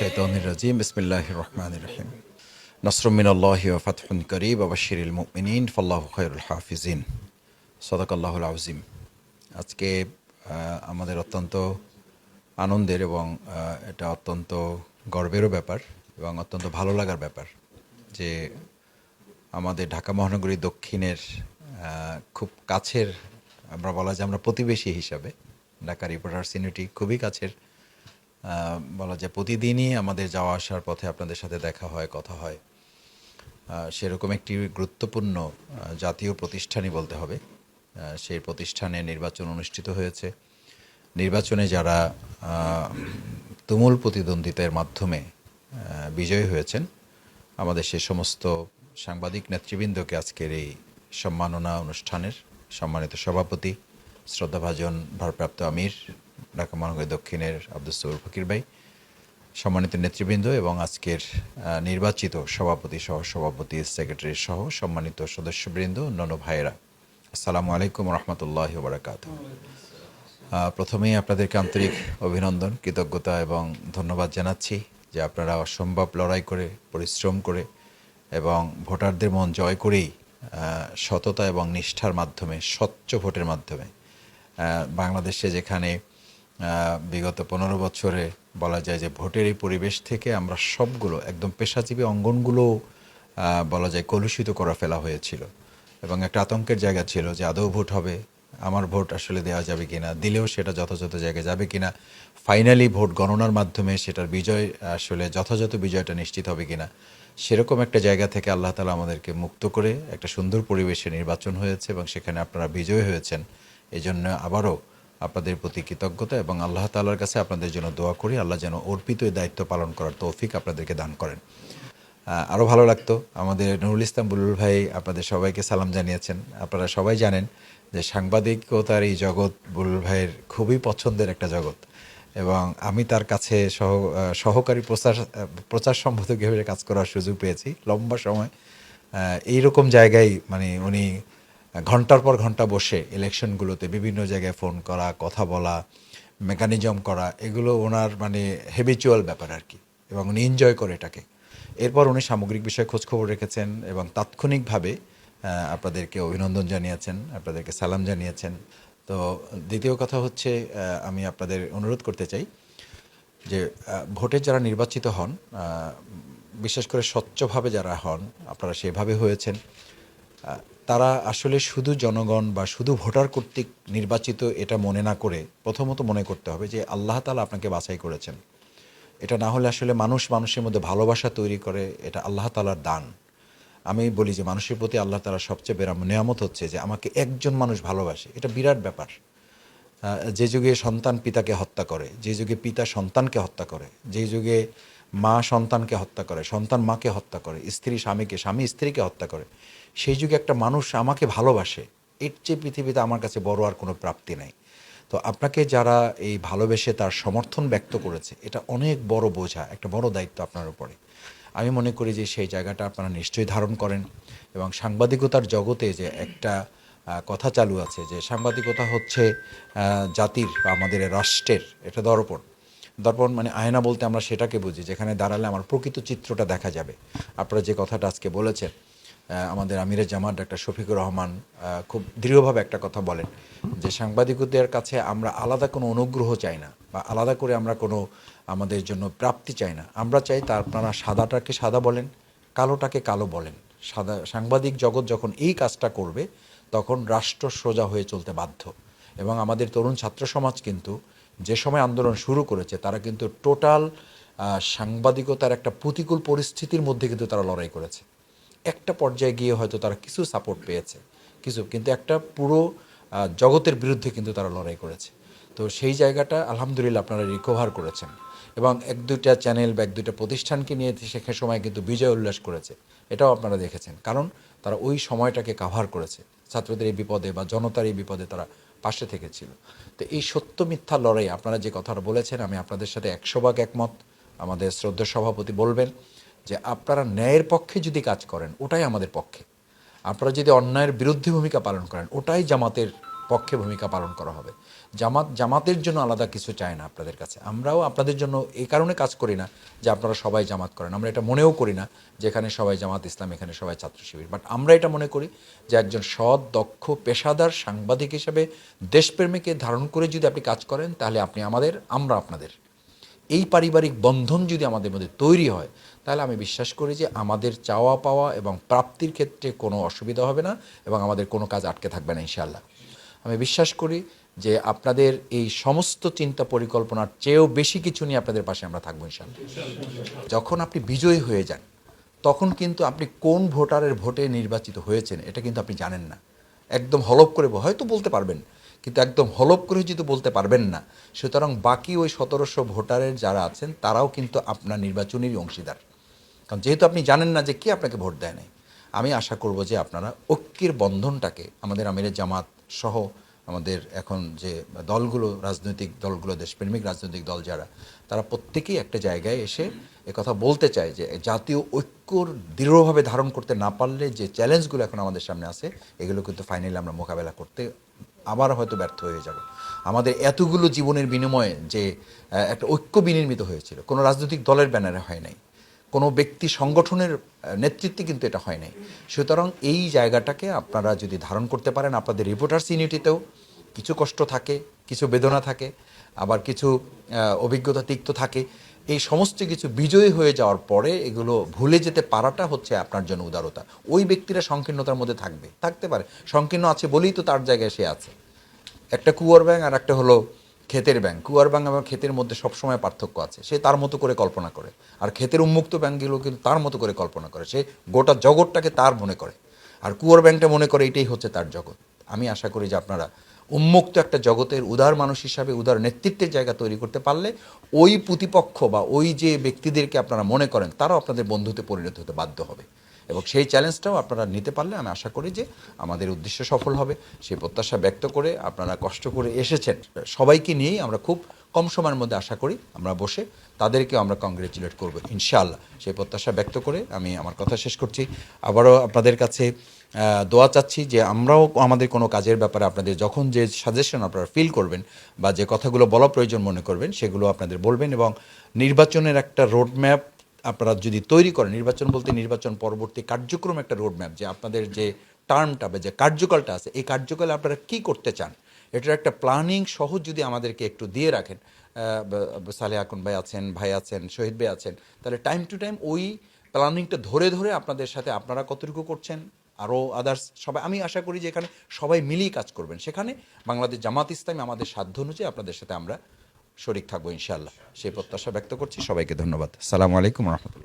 রহিম হাফিজিন। আজকে আমাদের অত্যন্ত আনন্দের এবং এটা অত্যন্ত গর্বেরও ব্যাপার এবং অত্যন্ত ভালো লাগার ব্যাপার যে আমাদের ঢাকা মহানগরী দক্ষিণের খুব কাছের, আমরা বলা যে আমরা প্রতিবেশী হিসাবে, ঢাকা রিপোর্টার ইউনিটি খুবই কাছের বলা যায় প্রতিদিনই আমাদের যাওয়া আসার পথে আপনাদের সাথে দেখা হয়, কথা হয়। সেরকম একটি গুরুত্বপূর্ণ জাতীয় প্রতিষ্ঠানই বলতে হবে। সেই প্রতিষ্ঠানে নির্বাচন অনুষ্ঠিত হয়েছে। নির্বাচনে যারা তুমুল প্রতিদ্বন্দ্বিতার মাধ্যমে বিজয়ী হয়েছেন, আমাদের সে সমস্ত সাংবাদিক নেতৃবৃন্দকে আজকের এই সম্মাননা অনুষ্ঠানের সম্মানিত সভাপতি, শ্রদ্ধাভাজন, ভারপ্রাপ্ত আমির ঢাকা মহানগরী দক্ষিণের আব্দুল সৌর ফকির ভাই, সম্মানিত নেতৃবৃন্দ এবং আজকের নির্বাচিত সভাপতি সহ সভাপতি সেক্রেটারি সহ সম্মানিত সদস্যবৃন্দ অন্যান্য ভাইয়েরা, আসসালামু আলাইকুম রহমতুল্লাহ বারাকাত প্রথমেই আপনাদেরকে আন্তরিক অভিনন্দন, কৃতজ্ঞতা এবং ধন্যবাদ জানাচ্ছি যে আপনারা অসম্ভব লড়াই করে, পরিশ্রম করে এবং ভোটারদের মন জয় করেই সততা এবং নিষ্ঠার মাধ্যমে, স্বচ্ছ ভোটের মাধ্যমে বাংলাদেশে যেখানে বিগত পনেরো বছরে বলা যায় যে ভোটের এই পরিবেশ থেকে আমরা সবগুলো, একদম পেশাজীবী অঙ্গনগুলো বলা যায় কলুষিত করা ফেলা হয়েছিল। এবং একটা আতঙ্কের জায়গা ছিল যে আদৌ ভোট হবে, আমার ভোট আসলে দেওয়া যাবে কিনা, দিলেও সেটা যথাযথ জায়গায় যাবে কিনা, ফাইনালি ভোট গণনার মাধ্যমে সেটার বিজয় আসলে যথাযথ বিজয়টা নিশ্চিত হবে কিনা, সেরকম একটা জায়গা থেকে আল্লাহ তালা আমাদেরকে মুক্ত করে একটা সুন্দর পরিবেশে নির্বাচন হয়েছে এবং সেখানে আপনারা বিজয় হয়েছেন। এই জন্য আবারও আপনাদের প্রতি কৃতজ্ঞতা এবং আল্লাহ তাআলার কাছে আপনাদের জন্য দোয়া করি। আল্লাহ যেন অর্পিত দায়িত্ব পালন করার তৌফিক আপনাদেরকে দান করেন। আরও ভালো লাগতো। আমাদের নুরুল ইসলাম বুলুল ভাই আপনাদের সবাইকে সালাম জানিয়েছেন। আপনারা সবাই জানেন যে সাংবাদিকতার এই জগৎ বুলুল ভাইয়ের খুবই পছন্দের একটা জগৎ এবং আমি তার কাছে সহ সহকারী প্রচার প্রচার সম্পাদক হিসেবে কাজ করার সুযোগ পেয়েছি লম্বা সময়। এইরকম জায়গায় মানে উনি ঘণ্টার পর ঘণ্টা বসে ইলেকশনগুলোতে বিভিন্ন জায়গায় ফোন করা, কথা বলা মেকানিজম করা, এগুলো ওনার মানে হেবিচুয়াল ব্যাপার আর কি এবং উনি এনজয় করে এটাকে। এরপর উনি সামগ্রিক বিষয়ে খোঁজখবর রেখেছেন এবং তাৎক্ষণিকভাবে আপনাদেরকে অভিনন্দন জানিয়েছেন, আপনাদেরকে সালাম জানিয়েছেন। তো দ্বিতীয় কথা হচ্ছে আমি আপনাদের অনুরোধ করতে চাই যে ভোটে যারা নির্বাচিত হন বিশেষ করে স্বচ্ছভাবে যারা হন, আপনারা সেভাবে হয়েছেন। তারা আসলে শুধু জনগণ বা শুধু ভোটার কর্তৃক নির্বাচিত এটা মনে না করে প্রথমত মনে করতে হবে যে আল্লাহ তালা আপনাকে বাছাই করেছেন। এটা না হলে আসলে মানুষ মানুষের মধ্যে ভালোবাসা তৈরি করে, এটা আল্লাহ তালার দান। আমি বলি যে মানুষের প্রতি আল্লাহ তালার সবচেয়ে বেরাম নিয়ামত হচ্ছে যে আমাকে একজন মানুষ ভালোবাসে। এটা বিরাট ব্যাপার। যে যুগে সন্তান পিতাকে হত্যা করে, যে যুগে পিতা সন্তানকে হত্যা করে, যে যুগে মা সন্তানকে হত্যা করে, সন্তান মাকে হত্যা করে, স্ত্রী স্বামীকে, স্বামী স্ত্রীকে হত্যা করে। সেই যুগে একটা মানুষ আমাকে ভালোবাসে, এর চেয়ে পৃথিবীতে আমার কাছে বড় আর কোনো প্রাপ্তি নাই। তো আপনাকে যারা এই ভালোবেসে তার সমর্থন ব্যক্ত করেছে, এটা অনেক বড় বোঝা, একটা বড় দায়িত্ব আপনার উপরে। আমি মনে করি যে সেই জায়গাটা আপনারা নিশ্চয়ই ধারণ করেন এবং সাংবাদিকতার জগতে যে একটা কথা চালু আছে যে সাংবাদিকতা হচ্ছে জাতির বা আমাদের রাষ্ট্রের, এটা দর্পণ। দর্পণ মানে আয়না বলতে আমরা সেটাকে বুঝি, যেখানে দাঁড়ালে আমার প্রকৃত চিত্রটা দেখা যাবে। আপনারা যে কথাটা আজকে বলেছেন আমাদের আমিরের জামাত ডাক্তার শফিকুর রহমান খুব দৃঢ়ভাবে একটা কথা বলেন যে সাংবাদিকদের কাছে আমরা আলাদা কোনো অনুগ্রহ চাই না বা আলাদা করে আমরা কোনো আমাদের জন্য প্রাপ্তি চাই না। আমরা চাই তা আপনারা সাদাটাকে সাদা বলেন, কালোটাকে কালো বলেন। সাদা সাংবাদিক জগৎ যখন এই কাজটা করবে, তখন রাষ্ট্র সোজা হয়ে চলতে বাধ্য। এবং আমাদের তরুণ ছাত্র সমাজ কিন্তু যে সময় আন্দোলন শুরু করেছে, তারা কিন্তু টোটাল সাংবাদিকতার একটা প্রতিকূল পরিস্থিতির মধ্যে কিন্তু তারা লড়াই করেছে। একটা পর্যায়ে গিয়ে হয়তো তারা কিছু সাপোর্ট পেয়েছে, কিছু, কিন্তু একটা পুরো জগতের বিরুদ্ধে কিন্তু তারা লড়াই করেছে। তো সেই জায়গাটা আলহামদুলিল্লাহ আপনারা রিকভার করেছেন এবং এক দুইটা চ্যানেল বা এক দুইটা প্রতিষ্ঠানকে নিয়ে সেখানে সময় কিন্তু বিজয় উল্লাস করেছে, এটাও আপনারা দেখেছেন। কারণ তারা ওই সময়টাকে কাভার করেছে। ছাত্রদের এই বিপদে বা জনতার এই বিপদে তারা পাশে থেকেছিল। তো এই সত্য মিথ্যা লড়াই, আপনারা যে কথাটা বলেছেন, আমি আপনাদের সাথে একশো ভাগ একমত। আমাদের শ্রদ্ধা সভাপতি বলবেন যে আপনারা ন্যায়ের পক্ষে যদি কাজ করেন, ওটাই আমাদের পক্ষে। আপনারা যদি অন্যায়ের বিরুদ্ধে ভূমিকা পালন করেন, ওটাই জামাতের পক্ষে ভূমিকা পালন করা হবে। জামাত, জামাতের জন্য আলাদা কিছু চায় না আপনাদের কাছে। আমরাও আপনাদের জন্য এই কারণে কাজ করি না যে আপনারা সবাই জামাত করেন। আমরা এটা মনেও করি না যে এখানে সবাই জামাত ইসলাম, এখানে সবাই ছাত্র শিবির। বাট আমরা এটা মনে করি যে একজন সৎ, দক্ষ, পেশাদার সাংবাদিক হিসেবে দেশপ্রেমীকে ধারণ করে যদি আপনি কাজ করেন, তাহলে আপনি আমাদের, আমরা আপনাদের। এই পারিবারিক বন্ধন যদি আমাদের মধ্যে তৈরি হয়, তাহলে আমি বিশ্বাস করি যে আমাদের চাওয়া পাওয়া এবং প্রাপ্তির ক্ষেত্রে কোনো অসুবিধা হবে না এবং আমাদের কোনো কাজ আটকে থাকবে না, ইনশাআল্লাহ। আমি বিশ্বাস করি যে আপনাদের এই সমস্ত চিন্তা পরিকল্পনার চেয়েও বেশি কিছু নিয়ে আপনাদের পাশে আমরা থাকব, ইনশাআল্লাহ। যখন আপনি বিজয়ী হয়ে যান, তখন কিন্তু আপনি কোন ভোটারের ভোটে নির্বাচিত হয়েছেন, এটা কিন্তু আপনি জানেন না। একদম হলপ করে হয়তো বলতে পারবেন, কিন্তু একদম হলপ করে যদি বলতে পারবেন না, সুতরাং বাকি ওই সতেরোশো ভোটারের যারা আছেন, তারাও কিন্তু আপনার নির্বাচনেরই অংশীদার। কারণ যেহেতু আপনি জানেন না যে কে আপনাকে ভোট দেয় নাই, আমি আশা করব যে আপনারা ঐক্যের বন্ধনটাকে আমাদের আমিরের জামাত সহ আমাদের এখন যে দলগুলো, রাজনৈতিক দলগুলো, দেশপ্রেমিক রাজনৈতিক দল যারা, তারা প্রত্যেকেই একটা জায়গায় এসে কথা বলতে চায় যে জাতীয় ঐক্যর দৃঢ়ভাবে ধারণ করতে না পারলে যে চ্যালেঞ্জগুলো এখন আমাদের সামনে আছে, এগুলো কিন্তু ফাইনালি আমরা মোকাবেলা করতে আবার হয়তো ব্যর্থ হয়ে যাব। আমাদের এতগুলো জীবনের বিনিময়ে যে একটা ঐক্য বিনির্মিত হয়েছিল, কোনো রাজনৈতিক দলের ব্যানারে হয় নাই। কোনো ব্যক্তি সংগঠনের নেতৃত্বে কিন্তু এটা হয় নাই। সুতরাং এই জায়গাটাকে আপনারা যদি ধারণ করতে পারেন, আপনাদের রিপোর্টার্স ইউনিটিতেও কিছু কষ্ট থাকে, কিছু বেদনা থাকে, আবার কিছু অভিজ্ঞতা তিক্ত থাকে। এই সমস্ত কিছু বিজয়ী হয়ে যাওয়ার পরে এগুলো ভুলে যেতে পারাটা হচ্ছে আপনার জন্য উদারতা। ওই ব্যক্তিরা সংকীর্ণতার মধ্যে থাকবে, থাকতে পারে। সংকীর্ণ আছে বলেই তো তার জায়গায় সে আছে। একটা কুয়ার ব্যাংক আর একটা হলো ক্ষেতের ব্যাংক কুয়ার ব্যাংক এবং ক্ষেতের মধ্যে সবসময় পার্থক্য আছে। সে তার মতো করে কল্পনা করে। আর ক্ষেতের উন্মুক্ত ব্যাংকগুলো কিন্তু তার মতো করে কল্পনা করে। সে গোটা জগৎটাকে তার মনে করে। আর কুয়ার ব্যাংকটা মনে করে এটাই হচ্ছে তার জগৎ। আমি আশা করি যে আপনারা উন্মুক্ত একটা জগতের উদার মানুষ হিসাবে, উদার নেতৃত্বের জায়গা তৈরি করতে পারলে ওই প্রতিপক্ষ বা ওই যে ব্যক্তিদেরকে আপনারা মনে করেন, তারাও আপনাদের বন্ধুতে পরিণত হতে বাধ্য হবে। এবং সেই চ্যালেঞ্জটাও আপনারা নিতে পারলে আমি আশা করি যে আমাদের উদ্দেশ্য সফল হবে। সেই প্রত্যাশা ব্যক্ত করে আপনারা কষ্ট করে এসেছেন। সবাইকে নিয়েই আমরা খুব কম সময়ের মধ্যে আশা করি আমরা বসে তাদেরকেও আমরা কংগ্রেচুলেট করব, ইনশাআল্লাহ। সেই প্রত্যাশা ব্যক্ত করে আমি আমার কথা শেষ করছি। আবারও আপনাদের কাছে দোয়া চাচ্ছি যে আমরাও আমাদের কোনো কাজের ব্যাপারে আপনাদের যখন যে সাজেশন আপনারা ফিল করবেন বা যে কথাগুলো বলা প্রয়োজন মনে করবেন, সেগুলো আপনাদের বলবেন এবং নির্বাচনের একটা রোডম্যাপ আপনারা যদি তৈরি করেন, নির্বাচন বলতে নির্বাচন পরবর্তী কার্যক্রম একটা রোডম্যাপ যে আপনাদের যে টার্মটা বা যে কার্যকালটা আছে, এই কার্যকালে আপনারা কি করতে চান? এটার একটা প্ল্যানিং সহ যদি আমাদেরকে একটু দিয়ে রাখেন ব- আকুন ভাই আছেন ভাই আছেন, শহীদ ভাই আছেন, তাহলে টাইম টু টাইম ওই প্ল্যানিংটা ধরে ধরে আপনাদের সাথে আপনারা কতটুকু করছেন আরও আদার্স সবাই, আমি আশা করি যে এখানে সবাই মিলেই কাজ করবেন। সেখানে বাংলাদেশ জামাত ইসলামী আমাদের সাধ্য অনুযায়ী আপনাদের সাথে আমরা শরিক থাকব ইনশাল্লাহ সেই প্রত্যাশা ব্যক্ত করছি। সবাইকে ধন্যবাদ। সালামু আলাইকুম রহমতুল্লাহ।